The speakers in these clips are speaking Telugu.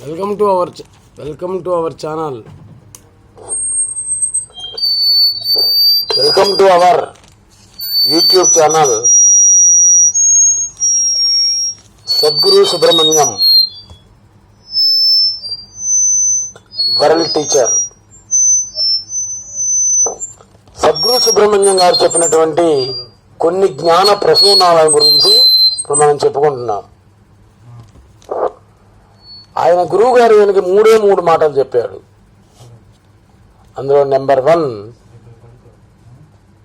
Welcome to our welcome to our channel welcome to our YouTube channel Sadguru Subrahmanyam world teacher Sadguru Subrahmanyam garu చెప్పినటువంటి కొన్ని జ్ఞాన ప్రసూనాల గురించి ఇప్పుడు మనం చెప్పుకుంటున్నాం. ఆయన గురువు గారు ఈయనకి మూడే మూడు మాటలు చెప్పాడు అందులో నెంబర్ వన్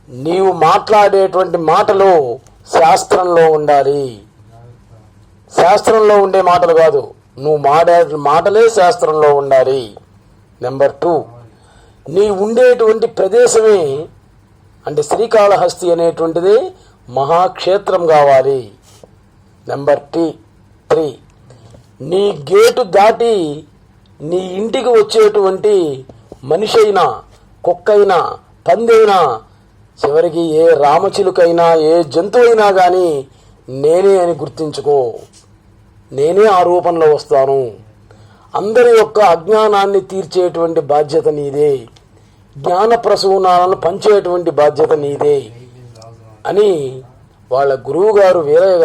నీవు మాట్లాడేటువంటి మాటలు శాస్త్రంలో ఉండాలి. శాస్త్రంలో ఉండే మాటలు కాదు నువ్వు మాడే మాటలే శాస్త్రంలో ఉండాలి. నెంబర్ టూ నీ ఉండేటువంటి ప్రదేశమే అంటే శ్రీకాళహస్తి అనేటువంటిది మహాక్షేత్రం కావాలి. నెంబర్ టీ త్రీ నీ గేటు దాటి నీ ఇంటికి వచ్చేటువంటి మనిషి అయినా కుక్కైనా పందైనా చివరికి ఏ రామచిలుకైనా ఏ జంతువైనా కానీ నేనే అని గుర్తించుకో. నేనే ఆ రూపంలో వస్తాను. అందరి యొక్క అజ్ఞానాన్ని తీర్చేటువంటి బాధ్యత నీదే. జ్ఞాన ప్రసూనాలను పంచేటువంటి బాధ్యత నీదే అని వాళ్ళ గురువు గారు వీరయ్య